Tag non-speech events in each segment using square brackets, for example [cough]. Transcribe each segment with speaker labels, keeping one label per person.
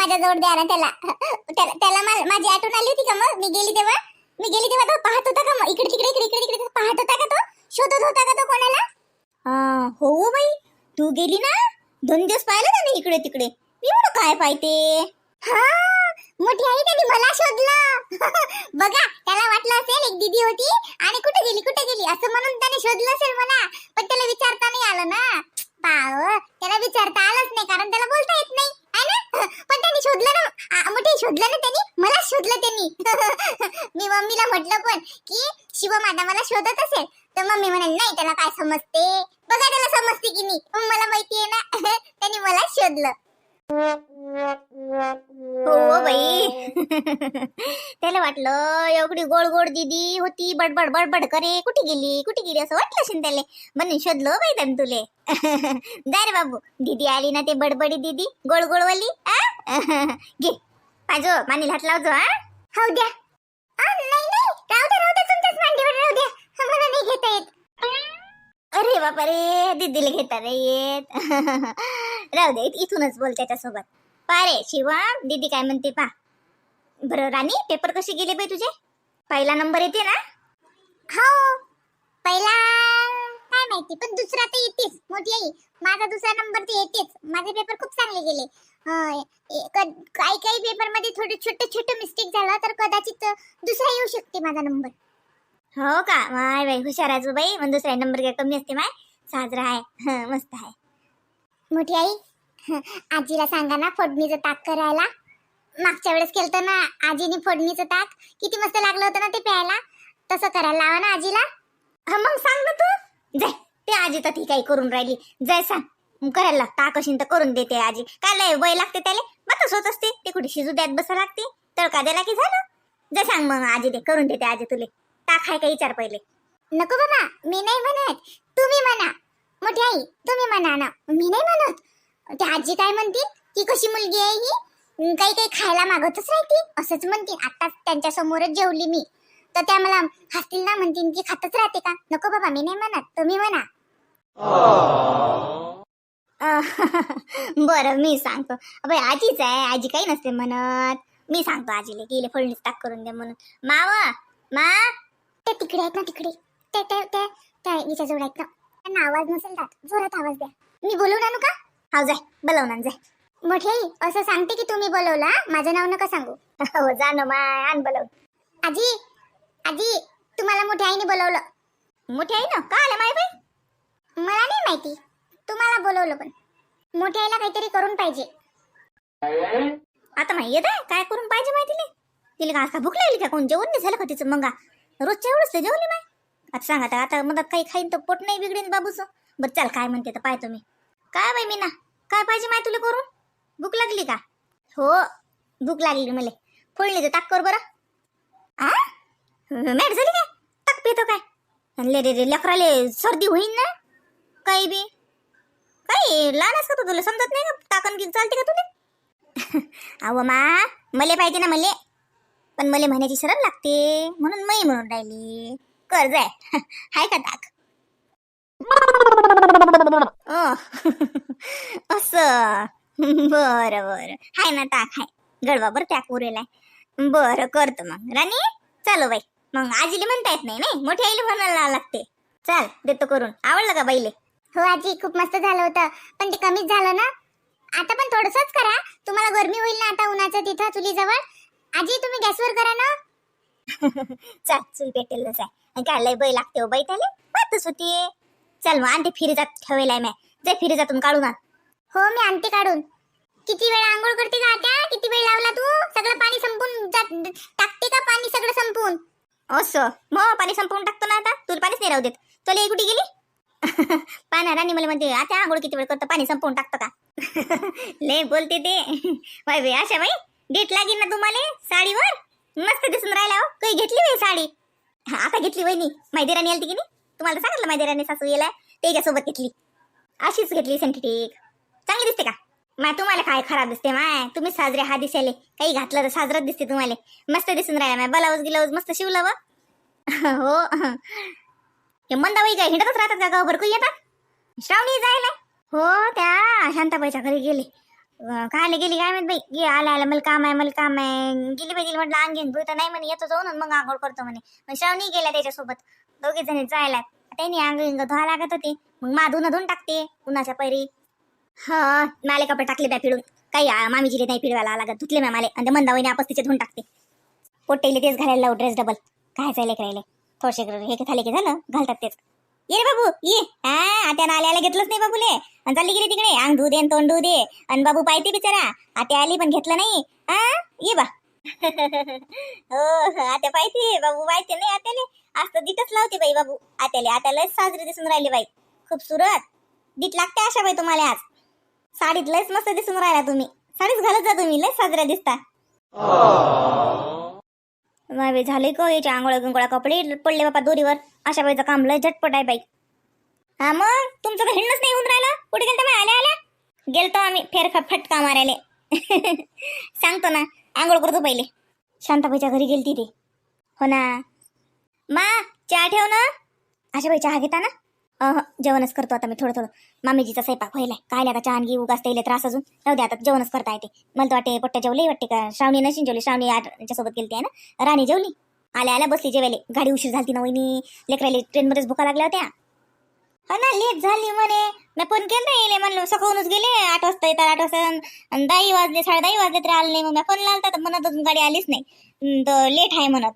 Speaker 1: माझ्या जवळ द्या ना त्याला. त्याला त्याला माझी आठवण आली होती का मग? मी गेली तेव्हा. मी गेली तेव्हा तो पाहत होता का मग? इकडे तिकडे इकडे इकडे तिकडे पाहत होता का तो? शोधत होता का तो कोणाला?
Speaker 2: हो बाई. तू गेली ना? दोन दिवस पाहिलं ना मी इकडे तिकडे. मी म्हणून काय पाहते?
Speaker 1: हा मोठी आई त्यांनी मला शोधलं. [laughs] बघा त्याला वाटलं असेल एक दीदी होती आणि कुठे गेली कुठे गेली? असं म्हणून त्याने शोधलं असेल मला. पण त्याला विचारता नाही आलं ना. पाव त्याला विचारता आलंच नाही कारण त्याला बोलता येत नाही है ना पण त्यांनी शोधलं ना आ, मोठी आई शोधलं ना त्यांनी मला शोधलं [laughs] मी मम्मीला म्हटलं पण की शिवमाता मला शोधत असेल तर मम्मी म्हणे नाही त्याला काय समजते? बघा त्याला समजते की नाही. मला माहिती आहे ना [laughs] त्याने मला शोधलं.
Speaker 2: हो, हो बाई. [laughs] त्याला वाटलं एवढी गोड गोड दीदी होती बडबड बडबड करे. कुठे गेली? कुठे गेली? असं वाटलं असेल त्याला. म्हणून शोधलो बाई त्यानं तुले. जा रे बाबू. दीदी आली ना ते बडबडी दीदी गोड गोड वाली घे. पाजो मानीला हात लावजो हा
Speaker 1: हो द्या. नाही नाही. राहू द्या राहू द्या. तुमच्याच मांडीवर राहू द्या. मला नाही घेता येत.
Speaker 2: अरे बापा रे दीदीला घेता रे येत. [laughs] राहू दे इथूनच बोल त्याच्यासोबत. पारे शिवा दीदी काय म्हणते पा. बरं राणी पेपर कसे गेले बाई तुझे? पहिला नंबर येते ना?
Speaker 1: हो. पहिला काय माहिती पण दुसरा तर येतेच. मोठी आई. माझा दुसरा नंबर तर येतेच. माझे पेपर खूप चांगले गेले. काही काही पेपरमध्ये थोडे छोटे छोटे मिस्टेक झाला तर कदाचित दुसरा येऊ शकते माझा नंबर
Speaker 2: हो का? माय बाई हुशार आहे बाई. मग दुसरा नंबर काय कमी असते माय? साजरा आहे. हं, [laughs] मस्त आहे.
Speaker 1: मोठी आई [laughs] आजीला सांगा ना फोडणीचं ताक करायला. मागच्या वेळेस केलं ना आजीने फोडणीचं ताक. किती मस्त लागलं होतं ना ते प्यायला. तसं करायला लावा ना आजीला.
Speaker 2: मग सांग ना तू. जाय ते आजी तर ती काही करून राहिली. जाय सांग. करायला लागतं आकशीन तर करून देते आजी. काय लय वय लागते त्याले? बतच होत असते. ते कुठे शिजू द्यात बसा लागते. तडका द्यायला की झालं? जाय सांग मग आजी ते करून देते आजी तुले. ताक आहे का विचार पहिले.
Speaker 1: नको बाबा मी नाही म्हणत. तुम्ही म्हणा. मोठी आई तुम्ही म्हणा ना. मी नाही म्हणत. ते आजी काय म्हणतील? ती कशी मुलगी आहे ही? काही काही खायला मागतच राहते असंच म्हणतील. आताच त्यांच्या समोरच जेवली मी. तर त्या मला हसतील ना म्हणतील की खातच राहते का? नको बाबा मी नाही म्हणत. तुम्ही म्हणा. [laughs]
Speaker 2: बरं मी सांगतो. अबे आजीच आहे. आजी काही नसते म्हणत. मी सांगतो आजीले गेले फळणीच ताक करून दे म्हणून. माव मा.
Speaker 1: ते तिकडे आहेत ना तिकडे. ते ते ते त्या जवळ आहेत ना. त्यांना आवाज नसेल जात जोरात आवाज द्या. मी बोलवून आणू का
Speaker 2: हाव जाय. बोलवणार जाय.
Speaker 1: मोठी असं सांगते की तुम्ही बोलवला माझं नाव नका सांगू. [laughs]
Speaker 2: हो जा ना माय. आण बोलव.
Speaker 1: आजी आजी तुम्हाला मोठ्या आईने बोलवलं.
Speaker 2: मोठ्या आई ना का आलं माय बाई
Speaker 1: मला नाही माहिती. तुम्हाला बोलवलं पण. मोठ्या आईला काहीतरी करून पाहिजे.
Speaker 2: आता माहिती आहे काय करून पाहिजे माहिती नाही. तिला का आता भूक लागली का? कोण? जेवण नाही झालं का तिचं? मंगा रोजच्या एवढंच ते जेवली माय आता सांगा आता आता मधात काही खाईन तर पोट नाही बिघडेन बाबूचं. बरं चल काय म्हणते तर पाय तुम्ही काय बाई मीना? काय पाहिजे माय तुला करून? भूक लागली का? हो भूक लागली मला. फोडली तर ताक कर बरं. आ? मॅट झाली काय? ताक पितो काय? ले रे रे लेकराले सर्दी होईन ना? काही बी? काही लहानच का तू तुला. समजत नाही का? टाकन की चालते का तुला? [laughs] अहो मा मले पाहिजे ना मले. पण मले म्हणायची शरण लागते. म्हणून मी म्हणून राहिली. कर्ज आहे [laughs] हाय का टाक अस [laughs] असं. बर हाय ना ताक हाय. गडवा बर त्याक उरेलाय बर करतो मग. राणी चालो बाई. मग आजीले म्हणता येत नाही नाही. आईले आईला म्हणायला लागते. चाल देतो करून. आवडलं का बाईले?
Speaker 1: हो आजी खूप मस्त झालं होतं. पण ते कमीच झालं ना? आता पण थोडंसंच करा. तुम्हाला गरमी होईल ना आता उन्हाचं तिथं चुलीजवळ. आजी तुम्ही गॅसवर करा ना. [laughs]
Speaker 2: चाल चुल पेटेलच आहे. काय लय बाई लागते हो बाई त्याले? होती चल मग आणते फिरीजात ठेवायलाय मी. जाय फिरीजातून काढून आण.
Speaker 1: हो मी आणते काढून. किती वेळ आंघोळ करते का आता? किती वेळ लावला तू? सगळं पाणी संपून जात टाकते का पाणी सगळं संपून?
Speaker 2: असं. मग पाणी संपवून टाकतो ना आता? तुला पाणीच नाही राहू देत. तुला कुठे गेली? पाना राणी मला म्हणते आता आंघोळ किती वेळ करतो? पाणी संपवून टाकतो का? [laughs] लय बोलते ते. बाय बाई अशा बाई डेट लागेल ना तुम्हाला साडीवर? मस्त दिसून राहिला हो. काही घेतली बाई साडी? आता घेतली वहिनी. माहिती राणी आली की नाही? तुम्हाला सांगितलं माहिती राणी सासू येला त्याच्यासोबत घेतली. अशीच घेतली सेंटिटिक. चांगली दिसते का? माय तुम्हाला काय खराब दिसते माय? तुम्ही साजरे हा दिसायले. काही घातलं तर साजरत दिसते तुम्हाला. मस्त दिसून राहिला माय. ब्लाऊज गिलाऊज मस्त शिवलं व. [laughs] हो. हे मंदाबाई काय हिंडतच राहतात का गावभर? काही येतात? श्रावणी जायला? हो त्या शांताबाईच्या घरी गेले. कायले गेली काय म्हणत बाई? गे आल्या आल्या मला काम आहे मला काम आहे. गेली बाई गेली म्हटलं अंगेन तर नाही म्हणे येतो जाऊन मग आंघोळ करतो म्हणे. मग श्रावणी गेल्या त्याच्यासोबत. दोघे जणी जायला. त्यांनी अंग इंग धुवा लागत होते. मग मा धुणं धुवून टाकते उन्हाच्या पैरी. हा माले कपडे टाकले बॅ पिळून. काही मामीजीले नाही पिळवायला लागत. धुतले मॅ माले. आणि ते आपस तिचे धुवून टाकते. पोट्टेले तेच घालायला लावू ड्रेस डबल काय जायला करायला थोडेसे हे झाले की झालं घालतात तेच. ये रे बाबू ये. हा आत्यानं आल्याला घेतलंच नाही बाबूले. आणि चालली गेली तिकडे अंग धू दे आणि तोंड धू दे. आणि बाबू पाहिजे बिचारा. आत्या आली पण घेतलं नाही. हा ये बा. [laughs] हो आत्या पाहिजे बाबू पाहिजे नाही आत्याले. आज तर दिटच लावते बाई बाबू. आत्याले आत्याला साजरी दिसून राहिले बाई. खूप सुरत दीट लागते अशा बाई तुम्हाला आज. साडीत लयच मस्त दिसून राहिला तुम्ही. साडीच घालत जा तुम्ही लय साजऱ्या दिसता. नाही झाले का याच्या आंघोळ गंगोळा कपडे पडले बापा दोरीवर. अशा बाईचं काम लय झटपट आहे बाई. हा मग तुमचं तर हिंडच नाही होऊन राहिलं? कुठे गेलं बाई आल्या आल्या? गेलतो आम्ही फेर फटका मारायले. [laughs] सांगतो ना आंघोळ करतो पहिले. शांताबाईच्या घरी गेलती ते. हो ना. मा चहा ठेव ना. अशा बाई चहा घेता ना. अह जेवणच करतो आता मी थोडं थोडं. मामीजीचा स्वयंपाक व्हायला काय लागा चहा घे उगाच त्याला त्रास अजून. राहू दे आता जेवणच करता येते. मला तर वाटते पट्ट्या जेवले वाटते का? श्रावणी नशीन जेवली श्रावणी सोबत गेली आहे ना? राणी जेवली. आल्या आल्या बसली जेवायले. गाडी उशीर झाली ना वहिनी. लेकराले ट्रेनमध्येच भुका लागल्या होत्या. हो ना लेट झाली म्हणे. मी फोन केला येईल म्हणलं सकाळूनच गेले. आठ वाजता येतात आठ वाजता आणि वाजले साडे दहाही वाजले तर आले नाही. मग मी फोन लावता तर म्हणत अजून गाडी आलीच नाही. तर लेट आहे म्हणत.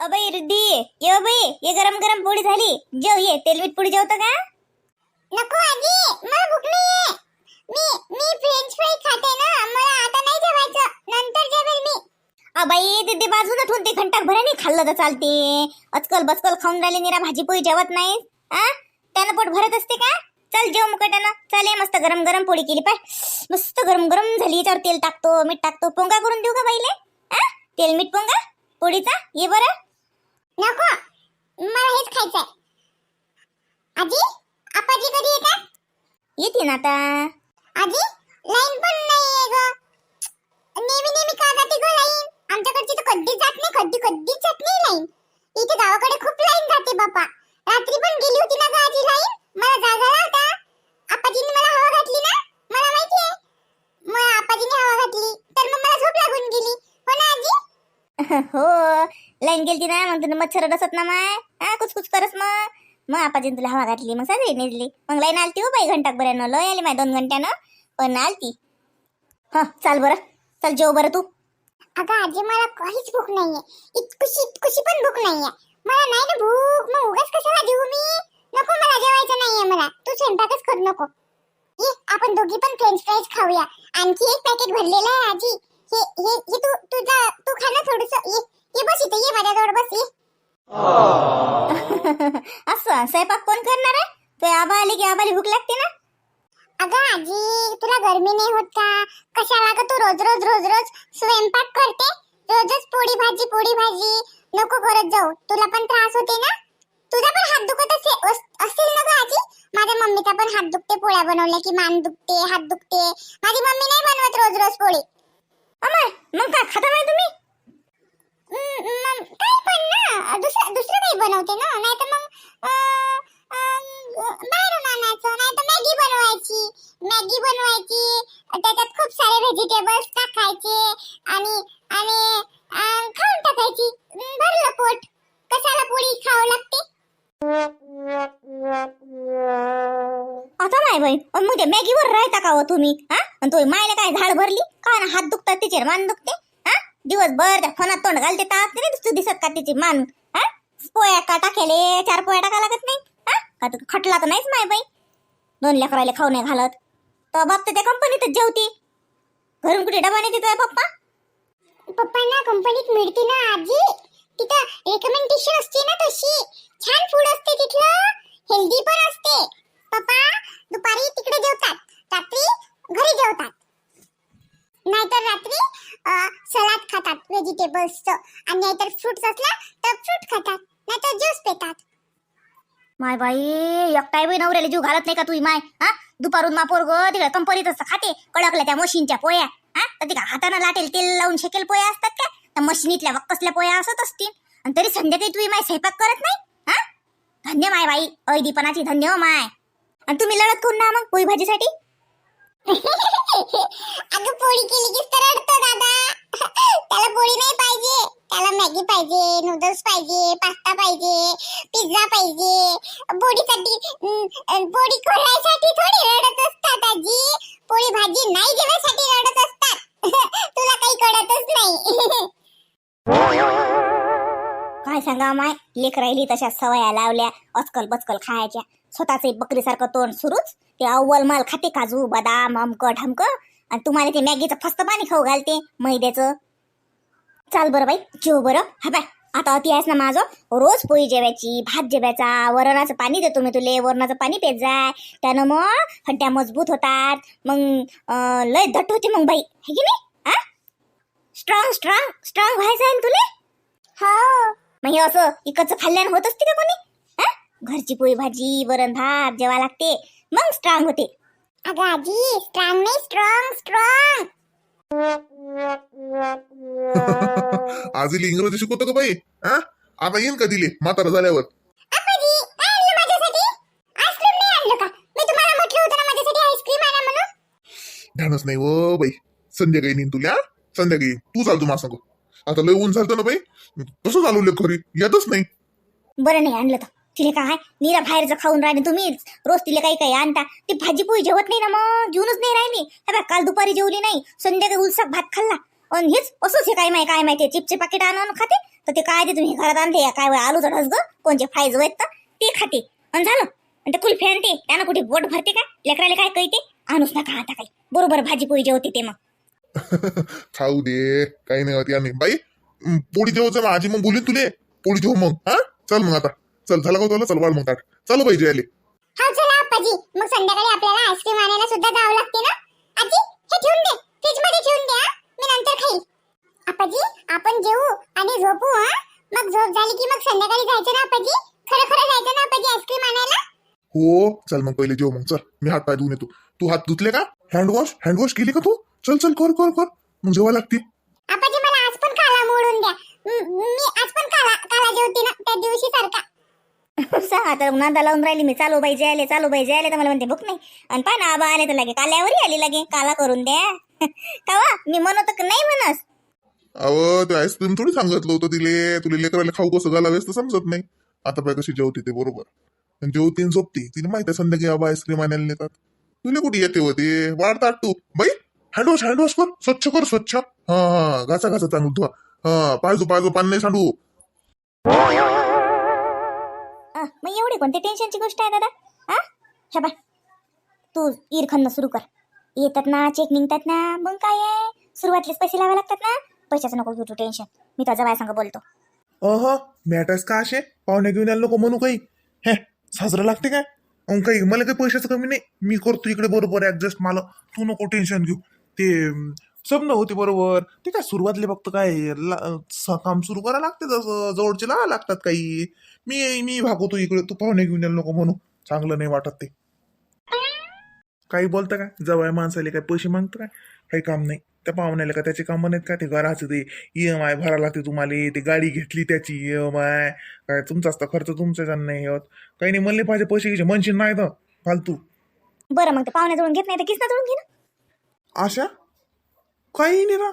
Speaker 2: अबाई रिद्धी ये बाई ये गरम गरम पोळी झाली. जेव ये तेलमीठ पोळी जेवतं का?
Speaker 1: नको आजी मला भूक नाहीये. मी मी फ्रेंच फ्राय खाते ना मला आता नाही जेवायचं. नंतर जेवेल मी.
Speaker 2: अबाई ते ते बाजूला ठेवून ते घंटा भराने खाल्लं तर चालते. अचकल बचकल खाऊन राहिले निरा भाजी पोळी जेवत नाही. आ? त्यानं पोट भरत असते का? चल जेव मुकटानं. चल ये मस्त गरम गरम पोळी केली पाय. मस्त गरम गरम झाली याच्यावर तेल टाकतो मीठ टाकतो. पोंगा करून देऊ का बाईले? आ? तेल मीठ पोंगा? पोळीचा? ये बरं.
Speaker 1: नको. मला हेच खायचंय. आजी आपाजी कधी येतात
Speaker 2: येते ना आता.
Speaker 1: आजी लाईन पण नाहीये ग. नेहमी नेहमी का जाते ग लाईन? आमच्याकडची तर कधीच जात नाही कधी कधीच जात नाही लाईन. इथे गावाकडे खूप लाईन जाते बापा. रात्री पण गेली होती ना ग आजी लाईन? मला जाग आला होता आपाजीने मला हवा घातली ना? मला माहितीये. मग आपाजीने हवा घातली तर मग मला झोप लागून गेली. [laughs]
Speaker 2: हो. लाईन गेलती ना मग तुला मच्छर डसत ना माय. हा कुच कुच करस मग. मग आपाजीने तुला हवा घातली मग साजरी निजली. मग लाईन आलती हो बाई घंटाक बऱ्यानं लय आली माय दोन घंट्यानं. पण आलती. हा चाल बरं. चल जेव बरं तू.
Speaker 1: अगं आजी मला काहीच भूक नाहीये. इतकुशी इतकुशी पण भूक नाहीये. मला नाही ना भूक. मग उगाच कशाला देऊ मी? नको मला जेवायचं नाहीये मला. तू स्वयंपाकच करू नको. ये आपण दोघी पण फ्रेंच फ्राईज खाऊया. आणखी एक पॅकेट भरलेलं आहे आजी. हे हे हे तू तुझा तू खा ना थोडस. ये ये बस इथे ये माझ्याजवळ बस ये. [laughs]
Speaker 2: असं स्वयंपाक कोण करणार आहे? तो आबा आली की आबाली भूक लागते ना?
Speaker 1: अगं आजी तुला गरमी नाही होत का? कशाला का तू रोज रोज रोज रोज स्वयंपाक करते? रोजच पोळी भाजी पोळी भाजी. नको करत जाऊ. तुला पण त्रास होते ना? तुझा पण हात दुखत असे अस- असेल ना ग आजी? माझ्या मम्मीचा पण हात दुखते पोळ्या बनवल्या की मान दुखते हात दुखते. माझी मम्मी नाही बनवत रोज रोज पोळी.
Speaker 2: अमाय मग काय खाता नाही तुम्ही?
Speaker 1: काही पण ना दुसरं दुसरं काही बनवते ना नाही तर मग बाहेरून आणायचं नाही तर मॅगी बनवायची. मॅगी बनवायची त्याच्यात खूप सारे व्हेजिटेबल्स टाकायचे आणि आणि खाऊन टाकायची. भरलं पोट. कशाला पोळी खावं लागते?
Speaker 2: आता नाही बाई मग ते मॅगीवर राहता का हो तुम्ही हा? आणि तो मायला काय झाड भरली? का ना हात दुखतात तिचे मान दुखते हा? दिवसभर त्या फोनात तोंड घालते तास नाही दिसतो दिसत का तिची मान हा? पोया का टाकेले चार पोया टाका लागत नाही हा? का खटला तर नाहीच माय बाई. दोन लेकराले खाऊ नाही घालत. तो बाप तर त्या कंपनीतच जेवती. घरून कुठे डबा नाही देतोय पप्पा?
Speaker 1: पप्पांना कंपनीत मिळते ना आजी. तिथं रेकमेंडेशन असते ना तशी. छान फूड असते तिथलं. हेल्दी पण असते. पप्पा दुपारी तिकडे जेवतात. रात्री घरी जेवतात. नाहीतर रात्री सलाद खातात व्हेजिटेबल्सचं आणि नाहीतर फ्रुट्स असला तर फ्रूट खातात नाहीतर ज्यूस पितात.
Speaker 2: माय बाई एकटाय बाई नवऱ्याला जीव घालत नाही का तुझी माय? हा? दुपारून मा ग तिकडे असं खाते कडकल्या त्या मशीनच्या पोया. हा? तर तिका हातानं लाटेल तेल लावून शेकेल पोया असतात का? त्या मशीनीतल्या वक्कसल्या पोया असत असतील. आणि तरी संध्याकाळी तुझी माय स्वयंपाक करत नाही? हा? धन्य माय बाई ऐदीपणाची धन्य हो माय. आणि तुम्ही लढत करून ना मग पोळी भाजीसाठी?
Speaker 1: अगं पोळी केली की तर रडतो दादा. त्याला पोळी नाही पाहिजे. त्याला मॅगी पाहिजे नूडल्स पाहिजे पास्ता पाहिजे पिझ्झा पाहिजे. पोळीसाठी पोळी खोलायसाठी थोडी रडत असतात आजी. पोळी भाजी नाही जेवण्यासाठी रडत
Speaker 2: सांगा माय लेख राहिली तशा सवया लावल्या अचकल बचकल खायच्या. स्वतःचे बकरीसारखं तोंड सुरूच. ते अव्वल माल खाते काजू बदाम अमक ढमक आणि तुम्हाला ते मॅगीचं फस्त पाणी खाऊ घालते मैद्याचं. चाल बरं बाई जेव बरं. हा बाय आता अति आहेस ना माझं? रोज पोळी जेवायची भात जेवायचा वरणाचं पाणी देतो मी तुले वरणाचं पाणी पेत जाय. त्यानं मग हड्ड्या मजबूत होतात. मग लय दट होते मग बाई. है की नाही? स्ट्रॉंग स्ट्रॉंग स्ट्रॉंग व्हायचं आहे ना तुले?
Speaker 1: हो.
Speaker 2: मग हे असं इकडचं खाल्ल्यानं होत असते का कोणी? हा? घरची पोळी भाजी वरण भात जेवा लागते. मग स्ट्रॉंग होते.
Speaker 1: अगं आजी स्ट्रॉंग नाही स्ट्रॉंग स्ट्रॉंग [laughs]
Speaker 3: आजीला इंग्रजी शिकवतो का बाई? हा? आता येईन का दिले? म्हातारा झाल्यावर.
Speaker 1: आपाजी काय आणलं माझ्यासाठी? आईस्क्रीम नाही आणलं का? मी तुम्हाला म्हटलं होतं ना माझ्यासाठी आईस्क्रीम आणा म्हणून.
Speaker 3: ध्यानच नाही व बाई. संध्याकाळी नेईन तुला? संध्याकाळी. तू चाल तू मा सांगू आता लय ऊन झालं ना बाई. कसं चालवलं खरी येतच नाही.
Speaker 2: बरं नाही आणलं तर. तिला काय? निरा बाहेरचं खाऊन राहिले तुम्हीच रोज तिला काही काही आणता. ती भाजी पोळी जेवत नाही ना मग? जेवूनच नाही राहिली. हे बघ काल दुपारी जेवली नाही. संध्याकाळी उलसाक भात खाल्ला. आणि हेच असंच हे काय माहिती काय माहिती चिपचे पाकिट आणून खाते. तर ते काय ते तुम्ही घरात आणते? या काय आलू ढस ग कोणचे फायज आहेत तर? ते खाते. आणि झालं. आणि ते कुल्फी आणते त्यानं कुठे बोट भरते का? लेकराला काय कळते? आणूच नका आता काही. बरोबर भाजी पोळी जेवते ते मग. [laughs]
Speaker 3: खाऊ दे काही नाही होत याने बाई पोळी जेवचं मग आजी मग बोलीन तुले. पोळी जेव मग हा? चल मग आता. चल झालं का चल वाढ मग ताट. चल बाई जेवायले.
Speaker 1: हा चला मग संध्याकाळी आपल्याला आईस्क्रीम आणायला सुद्धा जावं लागते ना? आजी हे ठेवून दे. फ्रीजमध्ये ठेवून दे. मी नंतर खाईल आपण जेवू आणि झोपू हा? मग झोप झाली की मग संध्याकाळी जायचं ना आपाजी खरं खरं जायचं ना आपाजी आईस्क्रीम आणायला?
Speaker 3: हो चल मग पहिले जेव मग. चल मी हात पाय धुवून येतो. तू हात धुतले का? हँडवॉश हँडवॉश केली का तू? चल चल कर कर कर. मग जेवा लागते
Speaker 1: आपाजी मला आज पण काला मोडून द्या. म- मी आज पण काला काला जेवते ना त्या दिवशी सारखा. [laughs]
Speaker 2: सांगा तर नांदा लावून राहिली मी. चालू बाई जायले चालू बाई जायले तर मला म्हणते भूक नाही. आणि पहा ना आबा आले तर लागे काल्यावरही आली लागे. काला करून द्या. [laughs] कावा मी म्हणत का नाही म्हणस
Speaker 3: अव ते आईस्क्रीम थोडी सांगितलं होतं तिले. तुला लेकराला खाऊ कसं घालावेस तर समजत नाही. आता पाय कशी जेवते ते बरोबर. आणि जेवते आणि झोपते. तिला माहिती आहे संध्याकाळी आबा आईस्क्रीम आणायला नेतात. तुला कुठे येते होते? वाढतात तू. बाई हँडवॉश हँडवॉश कर स्वच्छ कर स्वच्छ. हा हा घासा घासा चांगलं धुवा. हा पायजो पायजो पाणी नाही सांडू.
Speaker 2: अं, मग एवढी कोणती टेन्शनची गोष्ट आहे दादा? हा? शबा तू इरखन्न सुरू कर. येतात ना चेक निघतात ना मग काय आहे? सुरुवातलेच पैसे लावा लागतात ना? पैशाचं नको घेऊ तू टेन्शन मी तुझ्या बाय सांग बोलतो.
Speaker 3: अह मॅटर्स का असे? पाहुणे घेऊन यायला नको म्हणू काही. हे साजरं लागते काय? काही मला काही पैशाचं कमी नाही. मी करतो इकडे बरोबर ऍडजस्ट मला. तू नको टेन्शन घेऊ. ते अं, स्वप्न होते बरोबर. ते काय सुरुवातले फक्त काय ला- स- काम सुरू करा लागते जसं जवळचे लावा लागतात काही. मी मी भागवतो इकडे तू पाहुणे घेऊन यायला नको म्हणू चांगलं नाही वाटत ते. काही बोलतं काय जवळ माणसाले काय पैसे मागतं काय काही काम नाही. त्या पाहुण्याला का त्याचे काम नाहीत का? ते घराचं ते ई एम आय भरायला लागते तुम्हाला. ते गाडी घेतली त्याची ई एम आय काय तुमचाच तर खर्च तुमच्या नाही होत. काही नाही म्हणले पाहिजे पैसे घ्यायचे म्हणशील नाही तर फालतू.
Speaker 2: बरं मग ते पाहुण्याजवळून घेत नाही तर किसना जवळून घे ना.
Speaker 3: आशा? काही नाही ना.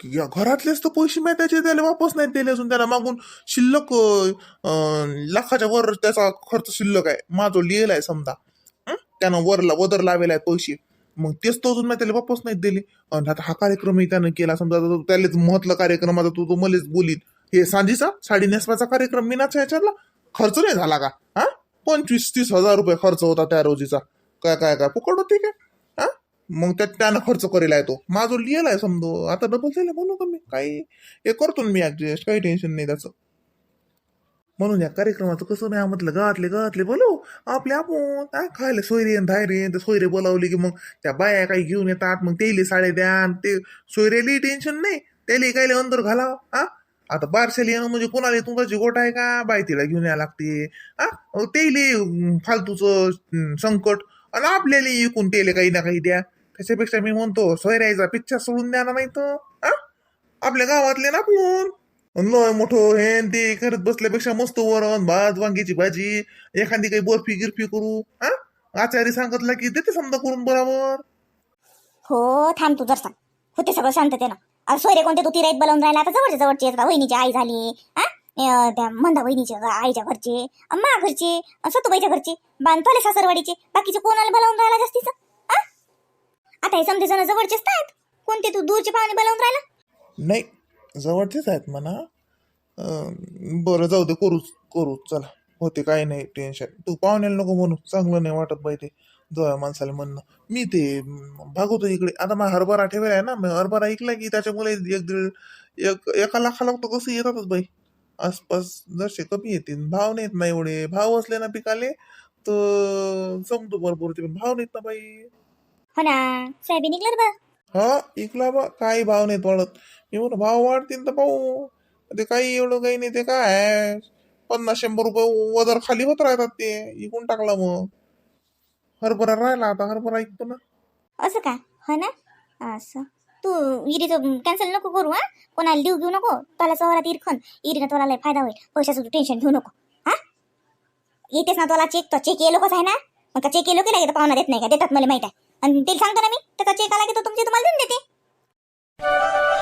Speaker 3: या घरातलेच तर पैसे मी त्याचे त्याला वापस नाही दिले असून त्याला मागून शिल्लक लाखाच्या वर त्याचा खर्च शिल्लक आहे. माझं लिहिलं आहे समजा. त्यानं वरला वदर लावेला आहे पैसे. मग तेच तो अजून मी त्याला वापस नाही दिले. आणि आता हा कार्यक्रमही त्यानं केला. समजा त्यालाच महत्त्वा कार्यक्रम आता तू तो मलेच बोलील हे सांजीचा साडी नेसवाचा कार्यक्रम मी नाचा ह्याच्यातला खर्च नाही झाला का? हा? पंचवीस तीस हजार रुपये खर्च होता त्या रोजीचा. काय काय काय? फुकट होते काय? मग त्यात त्यानं खर्च करेला आहे तो माझं लिहिला आहे समजो. आता डबल झालं म्हणू का मी? काही हे करतो ना मी ऍडजस्ट काही टेन्शन नाही त्याचं. म्हणून या कार्यक्रमाचं कसं नाही म्हटलं गावातले गावातले बोलू. आपले आपण काय खायला सोयरे आणि धायरे. ते सोयरे बोलावली की मग त्या बाया काही घेऊन येतात मग तेले साडे द्या आणि ते सोयरेली टेन्शन नाही. त्याला कायले अंदर घाला हा आता बारशाली येणं म्हणजे कोणाला? तुमची गोट आहे का? बाय तिला घेऊन यायला लागते. हा तेले फालतूचं संकट. आणि आपल्याला इकून तेले काही ना काही द्या. त्याच्यापेक्षा मी म्हणतो सोयरायचा पिक्चर सोडून द्या ना नाही तर आपल्या गावातले ना आपण. लय मोठं हे ते करत बसल्यापेक्षा मस्त वरण भात वांग्याची भाजी एखादी काही बर्फी गिरफी करू हा? आचारी सांगितलं की देते समजा करून बरोबर.
Speaker 2: हो थांब तू जरसा. होते सगळं शांततेनं. अरे सोयरे कोणते तू तिराईत बोलावून राहिला आता जवळच्या जवळचे आहेत का वहिनीची आई झाली हा? अं, त्या मंदा वहिनीच्या आईच्या घरचे अं, मा घरचे सतुबाईच्या घरचे बांधतोले सासरवाडीचे. बाकीचे कोणाला बोलावून राहिला जास्तीचं? आता हे समजे जण जवळचेच तर आहेत. कोणते तू दूरचे पाहुणे बोलावून राहिला?
Speaker 3: नाही जवळचेच आहेत म्हणा. अं, बरं जाऊ दे करूच करू चला. होते काही नाही टेन्शन तू पाहुण्याला नको म्हणू. चांगलं नाही वाटत बाई ते. जवळ माणसाला म्हणणं. मी ते अं, भागवतो इकडे. आता मग हरभरा ठेवलाय ना मग हरभरा ऐकला की त्याच्यामुळे एक दीड एक एका लाखाला तर कसं येतातच बाई. आसपास जरसे कमी येतील. भाव नाहीत ना एवढे. भाव असले ना पिकाले तर जमतो भरपूर ते. पण भाव नाहीत ना बाई.
Speaker 2: हो ना. सोयाबीन निघलं बा.
Speaker 3: हा इकला बा. काही भाव नाहीत वाढत मी म्हणतो भाव वाढतील तर पाहू. ते काही एवढं काही नाही ते काय. पन्नास शंभर रुपये वदर खाली होत राहतात ते. इकून टाकला मग. हरभरा राहिला आता हरभरा ऐकतो ना.
Speaker 2: असं का? हो ना? असं. तू इरीचं कॅन्सल नको करू हा. कोणाला देऊ घेऊ नको. त्याला चवरात इरखन. इरीनं तुला लय फायदा होईल. पैशाचं टेन्शन घेऊ नको. हा? येतेस ना तुला चेक तो चेक ये लोकच आहे ना? मग का चेक ये लोक की पाहुणा देत नाही का? देतात मला माहीत आहे. आणि ते सांगतो ना मी तर चेक आला की तो तुमची तुम्हाला देऊन देते.